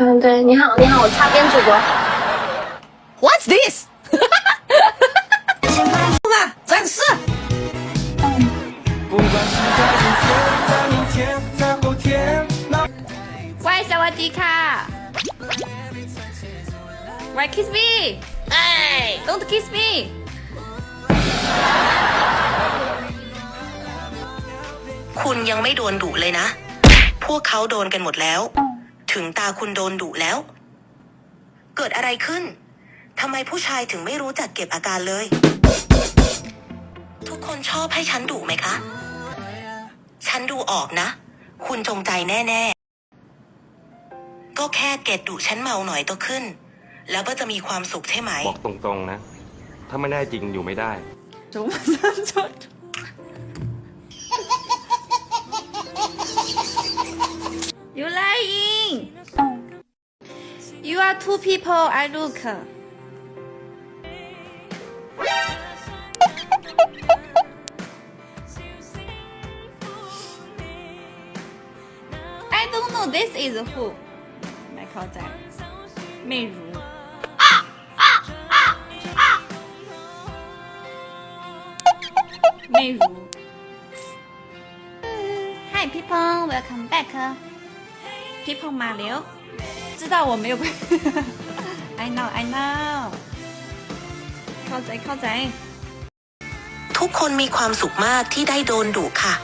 嗯，对，你好，你好，我擦边主播。 What's this？嘛，展示。不管是在今天，在明天，在后天，那。喂，萨瓦迪卡。Why kiss me？哎，Don't kiss me。 คุณยังไม่โดนดุเลยนะ พวกเขาโดนกันหมดแล้ว ถึงตาคุณโดนดุแล้ว เกิดอะไรขึ้นทำไมผู้ชายถึงไม่รู้จักเก็บอาการเลย ทุกคนชอบให้ฉันดุไหมคะ ฉันดูออกนะ คุณจงใจแน่ๆ ก็แค่เกตดุฉันเมาหน่อยตัวขึ้น แล้วก็จะมีความสุขใช่ไหม บอกตรงๆนะ ถ้าไม่แน่จริงอยู่ไม่ได้ จุ๊จุ๊ยู่ล้ You are two people. I look. I don't know this is who. ไม่เข้าใจไม่รู้ไม่รู้ Hi people welcome back พี่พงมาแล้ว 知道我没有 I know I know เข้าใจเข้าใจ ทุกคนมีความสุขมากที่ได้โดนดุค่ะ